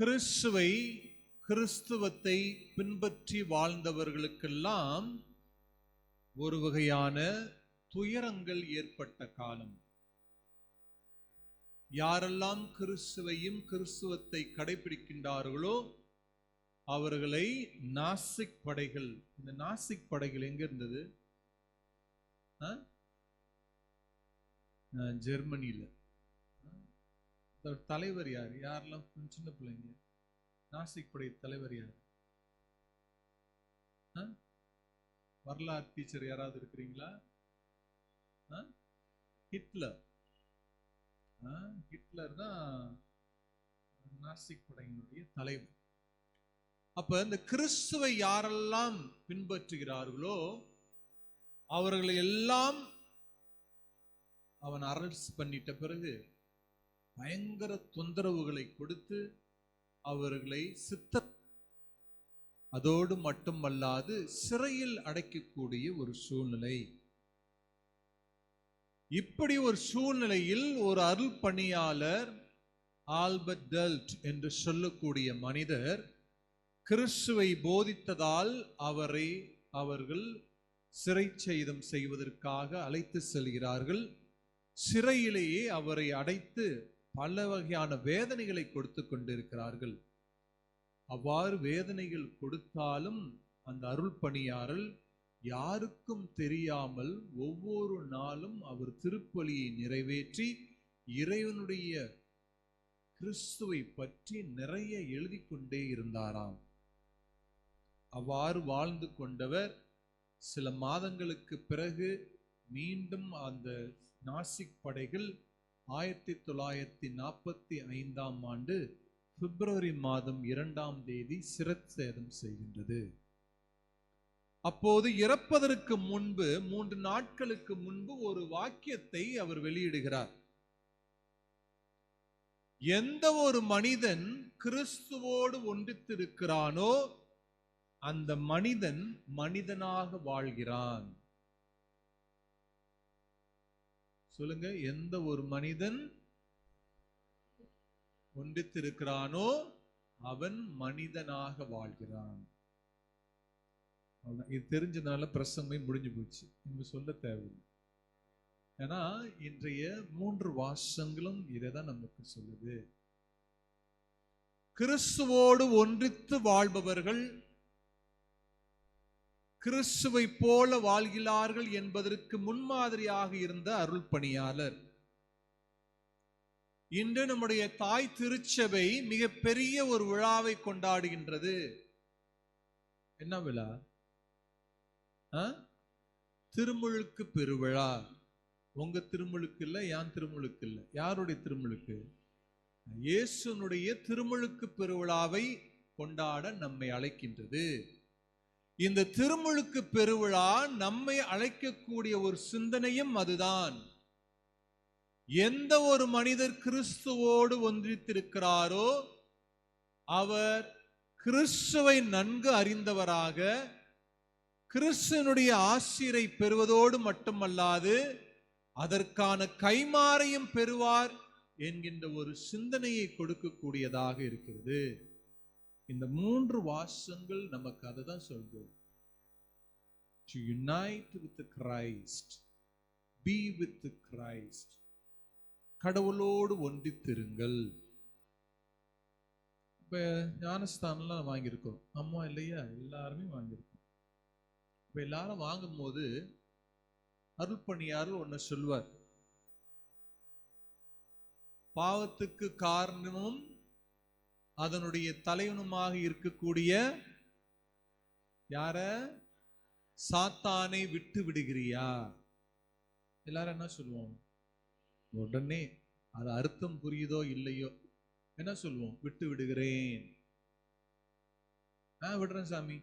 கிறிஸ்துவை கிறிஸ்துவத்தை பின்பற்றி வாழ்ந்தவர்களுக்கெல்லாம் ஒரு வகையான துயரங்கள் ஏற்பட்ட காலம். யாரெல்லாம் கிறிஸ்துவையும் கிறிஸ்துவத்தை கடைபிடிக்கின்றார்களோ அவர்களை நாசிக் படைகள் இந்த நாசிக் படைகள் எங்க இருந்தது? ஜெர்மனியில். தலைவர் யார்? யாரெல்லாம் கொஞ்சம் சின்ன பிள்ளைங்க? நாசிக் படை தலைவர் யார்? வரலாறு டீச்சர் யாராவது இருக்கிறீங்களா? ஹிட்லர். ஹிட்லர் தான் நாசிக் படையினுடைய தலைவர். அப்ப இந்த கிறிஸ்துவை யாரெல்லாம் பின்பற்றுகிறார்களோ அவர்களை எல்லாம் அவன் அரசு பண்ணிட்ட பிறகு பயங்கர தொந்தரவுகளை கொடுத்து அவர்களை சித்த அதோடு மட்டுமல்லாது சிறையில் அடைக்கக்கூடிய ஒரு சூழ்நிலை. இப்படி ஒரு சூழ்நிலையில் ஒரு அருள் பணியாளர் ஆல்பர்ட் டெல்ட் என்று சொல்லக்கூடிய மனிதர் கிறிஸ்துவை போதித்ததால் அவரை அவர்கள் சிறை செய்தம் செய்வதற்காக அழைத்து செல்கிறார்கள். சிறையிலேயே அவரை அடைத்து பல வகையான வேதனைகளை கொடுத்து கொண்டிருக்கிறார்கள். அவ்வாறு வேதனைகள் கொடுத்தாலும் அந்த அருள் பணியாரல் யாருக்கும் தெரியாமல் ஒவ்வொரு நாளும் அவர் திருப்பலியை நிறைவேற்றி இறைவனுடைய கிறிஸ்துவை பற்றி நிறைய எழுதி கொண்டே இருந்தாராம். அவ்வாறு வாழ்ந்து கொண்டவர் சில மாதங்களுக்கு பிறகு மீண்டும் அந்த நாசிக் படைகள் ஆயிரத்தி தொள்ளாயிரத்தி நாற்பத்தி ஐந்தாம் ஆண்டு பிப்ரவரி மாதம் இரண்டாம் தேதி சிரச்சேதம் செய்கின்றது. அப்போது இறப்பதற்கு முன்பு மூன்று நாட்களுக்கு முன்பு ஒரு வாக்கியத்தை அவர் வெளியிடுகிறார். எந்த ஒரு மனிதன் கிறிஸ்துவோடு ஒன்றித்திருக்கிறானோ அந்த மனிதன் மனிதனாக வாழ்கிறான். சொல்லுங்க எந்த ஒரு மனிதன் ஒன்றித்திருக்கிறானோ அவன் மனிதனாக வாழ்கிறான். இது தெரிஞ்சதுனால பிரசங்கமே முடிஞ்சு போச்சு. இங்க சொல்ல தேவையில்லை. ஏன்னா இன்றைய மூன்று வாசங்களும் இதை தான் நமக்கு சொல்லுது. கிறிஸ்துவோடு ஒன்றித்து வாழ்பவர்கள் கிறிஸ்துவை போல வாழ்கிறார்கள் என்பதற்கு முன்மாதிரியாக இருந்த அருள் பணியாளர் இன்று நம்முடைய தாய் திருச்சபை மிக பெரிய ஒரு விழாவை கொண்டாடுகின்றது. என்ன விழா? திருமுழுக்கு பெருவிழா. உங்க திருமுழுக்கு இல்ல என் திருமுழுக்கு இல்ல. யாருடைய திருமுழுக்கு? இயேசுனுடைய திருமுழுக்கு பெருவிழாவை கொண்டாட நம்மை அழைக்கின்றது. இந்த திருமுழுக்கு பெருவிழா நம்மை அழைக்கக்கூடிய ஒரு சிந்தனையும் அதுதான். எந்த ஒரு மனிதர் கிறிஸ்துவோடு ஒன்றித்திருக்கிறாரோ அவர் கிறிஸ்துவை நன்கு அறிந்தவராக கிறிஸ்துவனுடைய ஆசிரை பெறுவதோடு மட்டுமல்லாது அதற்கான கைமாறையும் பெறுவார் என்கின்ற ஒரு சிந்தனையை கொடுக்கக்கூடியதாக இருக்கிறது. இந்த மூன்று வாசங்கள் நமக்கு அதை தான் சொல்றது to unite with Christ be with Christ கடவுளோடு ஒன்றித்திருங்கள். இப்போ ஞானஸ்தானம்லாம் வாங்கியிருக்கோம். அம்மா இல்லையா? எல்லாருமே வாங்கியிருக்கோம். இப்போ எல்லாரும் வாங்கும்போது அருள்பணியார் ஒன்று சொல்வார். பாவத்துக்கு காரணமும் அதனுடைய தலைவனுமாக இருக்கக்கூடிய யார? சாத்தானை விட்டு விடுகிறியா? எல்லாரும் என்ன சொல்லுவோம்? உடனே அது அர்த்தம் புரியுதோ இல்லையோ? என்ன சொல்லுவோம்? விட்டு விடுகிறேன். ஆ விடுறேன் சாமி.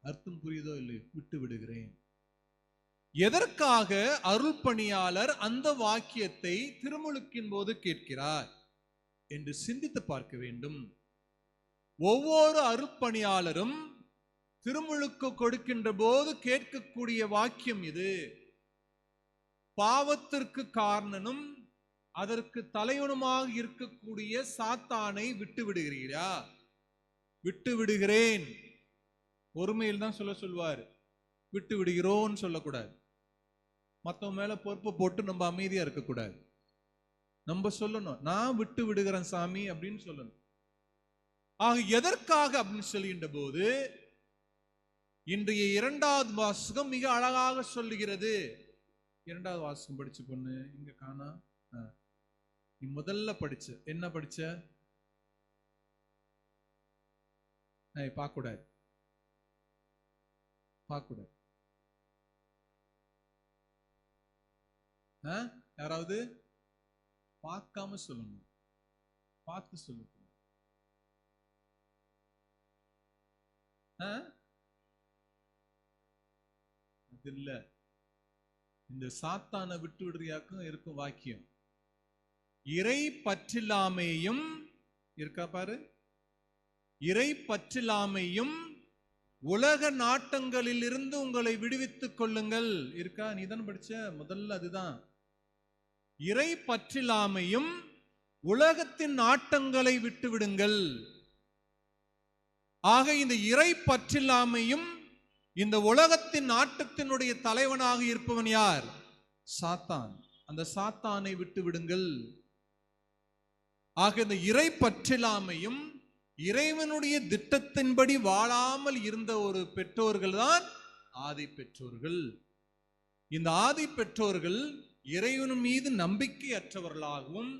அர்த்தம் புரியுதோ இல்லையோ? விட்டு விடுகிறேன். எதற்காக அருள் பணியாளர் அந்த வாக்கியத்தை திருமுழுக்கின் போது கேட்கிறார்? என்று சிந்தித்து பார்க்க வேண்டும். ஒவ்வொரு அருப்பணியாளரும் திருமுழுக்கு கொடுக்கின்ற போது கேட்கக்கூடிய வாக்கியம் இது. பாவத்திற்கு காரணனும் அதற்கு தலைவனுமாக இருக்கக்கூடிய சாத்தானை விட்டு விடுகிறீரா? விட்டு விடுகிறேன். ஒருமையில் தான் சொல்ல சொல்வார். விட்டு விடுகிறோன்னு சொல்லக்கூடாது. மற்றவங்க மேல பொறுப்பு போட்டு நம்ம அமைதியா இருக்கக்கூடாது. நம்ம சொல்லணும். நான் விட்டு விடுகிறேன் சாமி அப்படின்னு சொல்லணும். ஆக எதற்காக அப்படின்னு சொல்லுகின்ற போது இன்றைய இரண்டாவது வாசகம் மிக அழகாக சொல்லுகிறது. இரண்டாவது வாசகம் படிச்சு பொண்ணு இங்க காணா. நீ முதல்ல படிச்ச என்ன படிச்ச? ஏய், பார்க்கக்கூடாது பார்க்கக்கூடாது ஆ? யாராவது? பார்க்காம சொல்லணும் பார்த்து சொல்லக்கூடாது அது இல்ல. இந்த சாத்தான விட்டு விடுறியாக்கும் இருக்கும் வாக்கியம். இறை பற்றில்லாமையும் இருக்கா பாரு? இறை பற்றில்லாமையும் உலக நாட்டங்களில் இருந்து உங்களை விடுவித்துக் கொள்ளுங்கள். இருக்கா? நீ தானே படிச்ச? முதல்ல அதுதான். இறை பற்றிலாமையும் உலகத்தின் ஆட்டங்களை விட்டு விடுங்கள் ஆக இந்த இறை பற்றில்லாமையும் இந்த உலகத்தின் நாட்டத்தினுடைய தலைவனாக இருப்பவன் யார்? சாத்தான். அந்த சாத்தானை விட்டு விடுங்கள் ஆக இந்த இறை பற்றில்லாமையும் இறைவனுடைய திட்டத்தின்படி வாழாமல் இருந்த ஒரு பெற்றோர்கள் தான் ஆதி பெற்றோர்கள் இந்த ஆதி பெற்றோர்கள் இறைவன் மீது நம்பிக்கையற்றவர்களாகவும்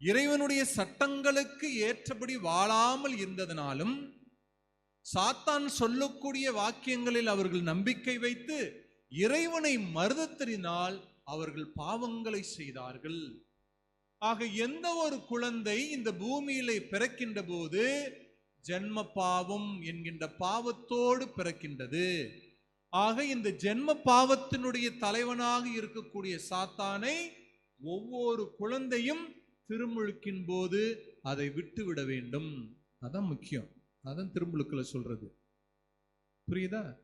இறைவனுடைய சட்டங்களுக்கு ஏற்றபடி வாழாமல் இருந்ததனாலும் சாத்தான் சொல்லக்கூடிய வாக்கியங்களில் அவர்கள் நம்பிக்கை வைத்து இறைவனை மறுதத்தறினால் அவர்கள் பாவங்களை செய்தார்கள். ஆக எந்த ஒரு குழந்தை இந்த பூமியிலே பிறக்கின்ற போது ஜென்ம பாவம் என்கின்ற பாவத்தோடு பிறக்கின்றது. ஆக இந்த ஜென்ம பாவத்தினுடைய தலைவனாக இருக்கக்கூடிய சாத்தானை ஒவ்வொரு குழந்தையும் திருமுழுக்கின் போது அதை விட்டு விட வேண்டும். அதான் முக்கியம். அதான் திருமுழுக்குல சொல்றது. புரியுதா?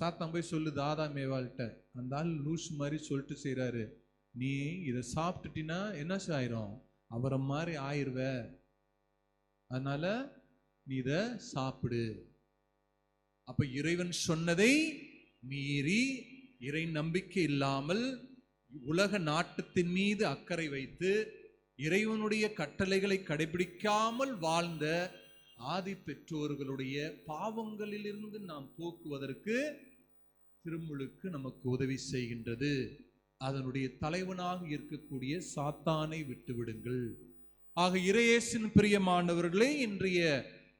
சாத்தான் போய் சொல்லு தாதா மேவாள்கிட்ட. அந்த ஆள் லூஸ் மாதிரி சொல்லிட்டு செய்கிறாரு நீ இதை சாப்பிட்டுட்டினா என்ன ஆயிரும்? அவரை மாதிரி ஆயிடுவ அதனால நீ இதை சாப்பிடு. அப்ப இறைவன் சொன்னதை மீறி இறை நம்பிக்கை இல்லாமல் உலக நாட்டத்தின் மீது அக்கறை வைத்து இறைவனுடைய கட்டளைகளை கடைபிடிக்காமல் வாழ்ந்த ஆதி பெற்றோர்களுடைய பாவங்களிலிருந்து நாம் போக்குவதற்கு திருமுழுக்கு நமக்கு உதவி செய்கின்றது. அதனுடைய தலைவனாக இருக்கக்கூடிய சாத்தானை விட்டுவிடுங்கள். ஆக இறையேசின் பிரியமானவர்களே இன்றைய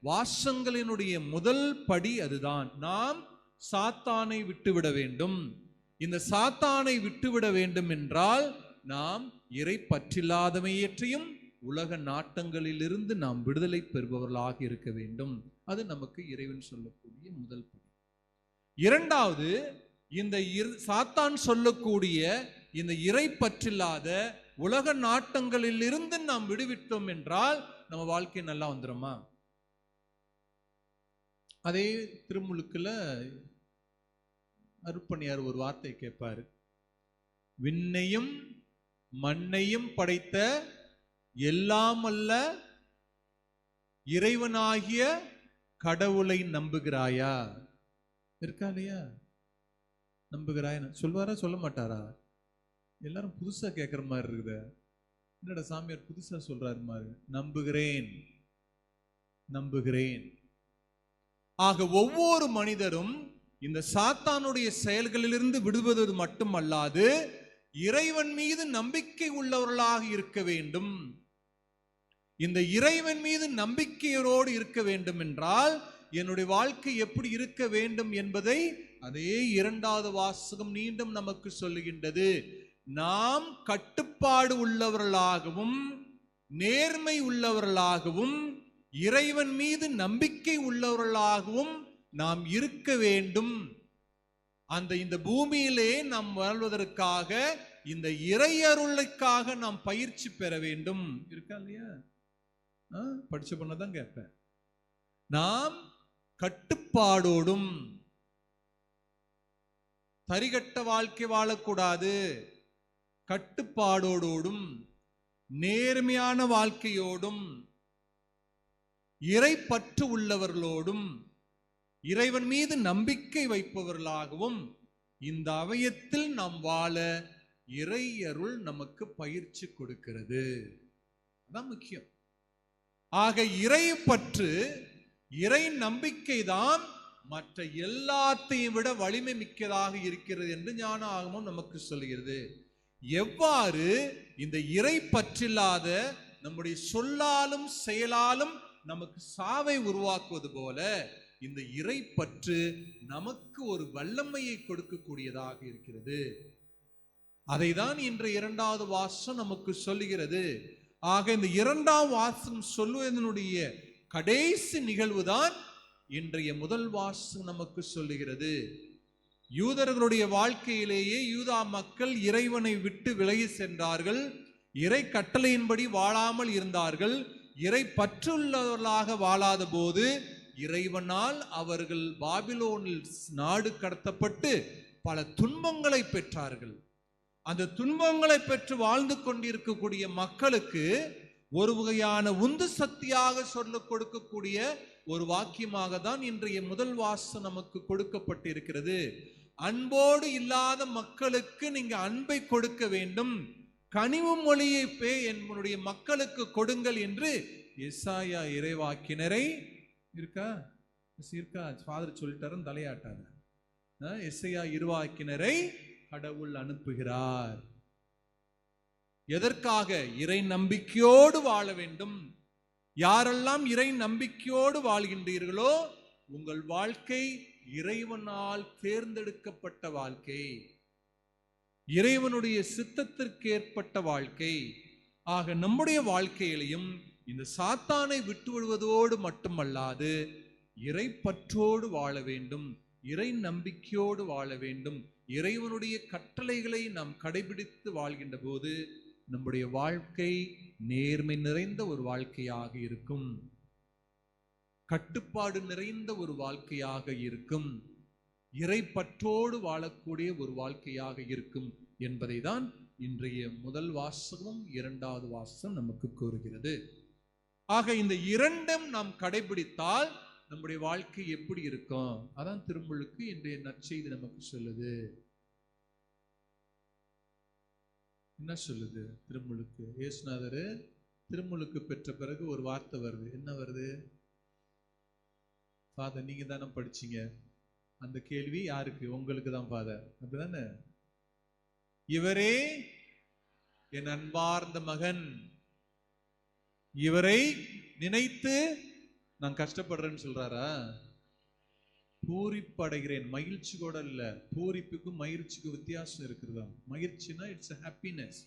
வாசங்களினுடைய முதல் படி அதுதான். நாம் சாத்தானை விட்டுவிட வேண்டும். இந்த சாத்தானை விட்டுவிட வேண்டும் என்றால் நாம் இறை பற்றில்லாதமையற்றையும் உலக நாட்டங்களிலிருந்து நாம் விடுதலை பெறுபவர்களாக இருக்க வேண்டும். அது நமக்கு இறைவன் சொல்லக்கூடிய முதல் படி. இரண்டாவது இந்த சாத்தான் சொல்லக்கூடிய இந்த இறை பற்றில்லாத உலக நாட்டங்களிலிருந்து நாம் விடுவிட்டோம் என்றால் நம்ம வாழ்க்கை நல்லா வந்துருமா? அதே திருமுழுக்கில் அருப்பணியார் ஒரு வார்த்தை கேட்பாரு. விண்ணையும் மண்ணையும் படைத்த எல்லாமல்ல இறைவனாகிய கடவுளை நம்புகிறாயா? இருக்கா இல்லையா? நம்புகிறாயா? சொல்வாரா? சொல்ல மாட்டாரா? எல்லாரும் புதுசா கேட்குற மாதிரி இருக்குது. என்னடா சாமியார் புதுசா சொல்றாரு மாதிரி நம்புகிறேன். நம்புகிறேன். ஆக ஒவ்வொரு மனிதரும் இந்த சாத்தானுடைய செயல்களிலிருந்து விடுவது மட்டுமல்லாது இறைவன் மீது நம்பிக்கை உள்ளவர்களாக இருக்க வேண்டும். இந்த இறைவன் மீது நம்பிக்கையோடு இருக்க வேண்டும் என்றால் என்னுடைய வாழ்க்கை எப்படி இருக்க வேண்டும் என்பதை அதே இரண்டாவது வாசகம் மீண்டும் நமக்கு சொல்லுகின்றது. நாம் கட்டுப்பாடு உள்ளவர்களாகவும் நேர்மை உள்ளவர்களாகவும் இறைவன் மீது நம்பிக்கை உள்ளவர்களாகவும் நாம் இருக்க வேண்டும். அந்த இந்த பூமியிலே நாம் வாழ்வதற்காக இந்த இறையருளுக்காக நாம் பயிற்சி பெற வேண்டும். இருக்கா இல்லையா? ஆ, படிச்ச பொண்ணதான் கேட்பேன். நாம் கட்டுப்பாடோடும் தரிகட்ட வாழ்க்கை வாழக்கூடாது. கட்டுப்பாடோடும் நேர்மையான வாழ்க்கையோடும் இறைப்பற்று உள்ளவர்களோடும் இறைவன் மீது நம்பிக்கை வைப்பவர்களாகவும் இந்த அவயத்தில் நாம் வாழ இறை அருள் நமக்கு பயிற்சி கொடுக்கிறது. அதான் முக்கியம். ஆக இறை பற்று இறை நம்பிக்கை தான் மற்ற எல்லாத்தையும் விட வலிமை மிக்கதாக இருக்கிறது என்று ஞான ஆகமும் நமக்கு சொல்கிறது. எவ்வாறு இந்த இறை பற்றில்லாத நம்முடைய சொல்லாலும் செயலாலும் நமக்கு சாவை உருவாக்குவது போல இந்த இறை பற்று நமக்கு ஒரு வல்லமையை கொடுக்கக்கூடியதாக இருக்கிறது. அதை தான் இன்று இரண்டாவது வாசம் நமக்கு சொல்லுகிறது. ஆக இந்த இரண்டாம் வாசம் சொல்லுவதனுடைய கடைசி நிகழ்வுதான் இன்றைய முதல் வாசம் நமக்கு சொல்லுகிறது. யூதர்களுடைய வாழ்க்கையிலேயே யூதா மக்கள் இறைவனை விட்டு விலகி சென்றார்கள். இறை கட்டளையின்படி வாழாமல் இருந்தார்கள். இறை பற்றுள்ளவர்களாக வாழாத போது இறைவனால் அவர்கள் பாபிலோனில் நாடு கடத்தப்பட்டு பல துன்பங்களை பெற்றார்கள். அந்த துன்பங்களை பெற்று வாழ்ந்து கொண்டிருக்கக்கூடிய மக்களுக்கு ஒரு வகையான உந்து சக்தியாக சொல்ல கொடுக்கக்கூடிய ஒரு வாக்கியமாக தான் இன்றைய முதல் வாசம் நமக்கு கொடுக்கப்பட்டிருக்கிறது. அன்போடு இல்லாத மக்களுக்கு நீங்க அன்பை கொடுக்க வேண்டும். கனிவு மொழியை பே என்னுடைய மக்களுக்கு கொடுங்கள் என்று எஸ்ஆயா இறைவாக்கினரை இருக்கா? இருக்கா? ஃபாதர் சொல்லிட்டாருன்னு தலையாட்டாங்க எஸ்ஐயா இருவாக்கினரை கடவுள் அனுப்புகிறார். எதற்காக? இறை நம்பிக்கையோடு வாழ வேண்டும். யாரெல்லாம் இறை நம்பிக்கையோடு வாழ்கின்றீர்களோ உங்கள் வாழ்க்கை இறைவனால் தேர்ந்தெடுக்கப்பட்ட வாழ்க்கை. இறைவனுடைய சித்தத்திற்கு ஏற்பட்ட வாழ்க்கை. ஆக நம்முடைய வாழ்க்கையிலையும் இந்த சாத்தானை விட்டு விடுவதோடு மட்டுமல்லாது இறை பற்றோடு வாழ வேண்டும் இறை நம்பிக்கையோடு வாழ வேண்டும் இறைவனுடைய கட்டளைகளை நாம் கடைபிடித்து வாழ்கின்ற போது நம்முடைய வாழ்க்கை நேர்மை நிறைந்த ஒரு வாழ்க்கையாக இருக்கும். கட்டுப்பாடு நிறைந்த ஒரு வாழ்க்கையாக இருக்கும். இறைப்பற்றோடு வாழக்கூடிய ஒரு வாழ்க்கையாக இருக்கும் என்பதை தான் இன்றைய முதல் வாசகமும் இரண்டாவது வாசகம் நமக்கு கூறுகிறது. ஆக இந்த இரண்டும் நாம் கடைபிடித்தால் நம்முடைய வாழ்க்கை எப்படி இருக்கும்? அதான் திருமுழுக்கு இன்றைய நற்செய்தி நமக்கு சொல்லுது. என்ன சொல்லுது திருமுழுக்கு? இயேசுநாதர் திருமுழுக்கு பெற்ற பிறகு ஒரு வார்த்தை வருது. என்ன வருது? ஃபாதர் நீங்க தானே படிச்சீங்க? அந்த கேள்வி யாருக்கு? உங்களுக்கு தான் ஃபாதர் அப்படிதானே? இவரே என் அன்பார்ந்த மகன். இவரை நினைத்து நான் கஷ்டப்படுறேன்னு சொல்றாரா? பூரிப்படைகிறேன். மகிழ்ச்சி கூட இல்ல. பூரிப்புக்கும் மகிழ்ச்சிக்கும் வித்தியாசம் இருக்கிறதா மகிழ்ச்சினா இட்ஸ் ஹாப்பினஸ்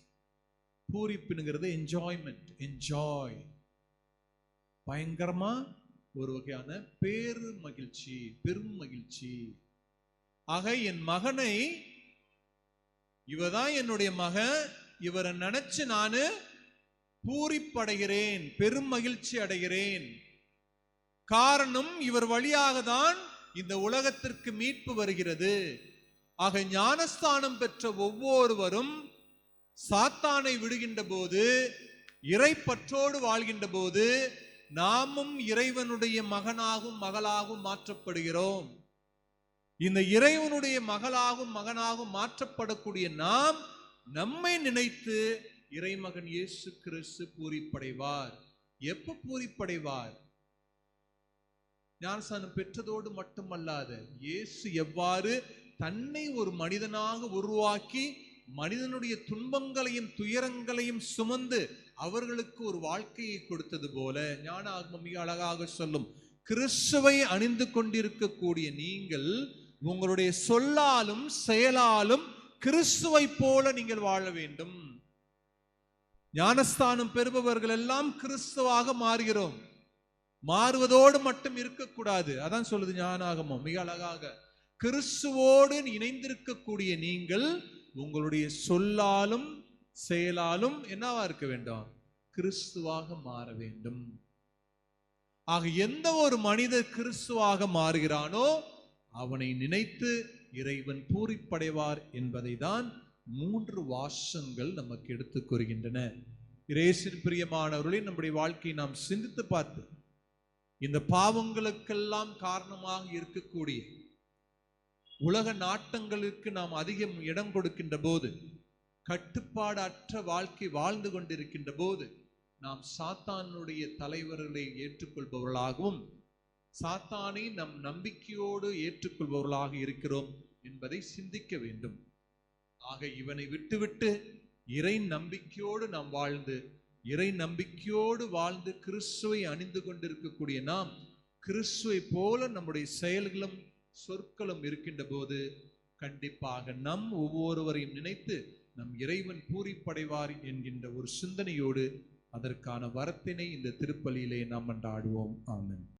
பூரிப்புங்கிறது என்ஜாய்மெண்ட் என்ஜாய் பயங்கரமா ஒரு வகையான பேரு மகிழ்ச்சி பெரும் மகிழ்ச்சி. ஆக என் மகனை இவதான் என்னுடைய மகன் இவரை நினைச்சு நானு பூரிப்படைகிறேன் பெரும் மகிழ்ச்சி அடைகிறேன். காரணம் இவர் வழியாக தான் இந்த உலகத்திற்கு மீட்பு வருகிறது. ஆக ஞானஸ்தானம் பெற்ற ஒவ்வொருவரும் சாத்தானை விடுகின்ற போது இறைப்பற்றோடு வாழ்கின்ற போது நாமும் இறைவனுடைய மகனாகும் மகளாகும் மாற்றப்படுகிறோம். இந்த இறைவனுடைய மகளாகும் மகனாகும் மாற்றப்படக்கூடிய நாம் நம்மை நினைத்து இறைமகன் இயேசு கிறிஸ்து பூரிப்படைவார். எப்ப பூரிப்படைவார்? ஞானசானம் பெற்றதோடு மட்டுமல்லாத இயேசு எவ்வாறு தன்னை ஒரு மனிதனாக உருவாக்கி மனிதனுடைய துன்பங்களையும் துயரங்களையும் சுமந்து அவர்களுக்கு ஒரு வாழ்க்கையை கொடுத்தது போல ஞான ஆகமம் மிக அழகாக சொல்லும். கிறிஸ்துவை அணிந்து கொண்டிருக்கக்கூடிய நீங்கள் உங்களுடைய சொல்லாலும் செயலாலும் கிறிஸ்துவை போல நீங்கள் வாழ வேண்டும். ஞானஸ்தானம் பெறுபவர்கள் எல்லாம் கிறிஸ்துவாக மாறுகிறோம். மாறுவதோடு மட்டும் இருக்கக்கூடாது. அதான் சொல்லுது ஞானாகமம் மிக அழகாக. கிறிஸ்துவோடு இணைந்திருக்கக்கூடிய நீங்கள் உங்களுடைய சொல்லாலும் செயலாலும் என்னவா இருக்க வேண்டும்? கிறிஸ்துவாக மாற வேண்டும். ஆக எந்த ஒரு மனிதர் கிறிஸ்துவாக மாறுகிறானோ அவனை நினைத்து இறைவன் பூரிப்படைவார் என்பதை தான் மூன்று வாசங்கள் நமக்கு எடுத்துக் கூறுகின்றன. இரேசின் பிரியமானவர்களின் நம்முடைய வாழ்க்கையை நாம் சிந்தித்து பார்த்து இந்த பாவங்களுக்கெல்லாம் காரணமாக இருக்கக்கூடிய உலக நாட்டங்களுக்கு நாம் அதிகம் இடம் கொடுக்கின்ற போது கட்டுப்பாடற்ற வாழ்க்கை வாழ்ந்து கொண்டிருக்கின்ற போது நாம் சாத்தானுடைய தலைவர்களை ஏற்றுக்கொள்பவர்களாகவும் சாத்தானை நம் நம்பிக்கையோடு ஏற்றுக்கொள்பவர்களாக இருக்கிறோம் என்பதை சிந்திக்க வேண்டும். ஆக இவனை விட்டுவிட்டு இறை நம்பிக்கையோடு நாம் வாழ்ந்து இறை நம்பிக்கையோடு வாழ்ந்து கிறிஸ்துவை அணிந்து கொண்டிருக்கக்கூடிய நாம் கிறிஸ்துவை போல நம்முடைய செயல்களும் சொற்களும் இருக்கின்ற போது கண்டிப்பாக நம் ஒவ்வொருவரையும் நினைத்து நம் இறைவன் பூரிப்படைவார் என்கின்ற ஒரு சிந்தனையோடு அதற்கான வரத்தினை இந்த திருப்பலியிலே நாம் கொண்டாடுவோம் ஆமன்.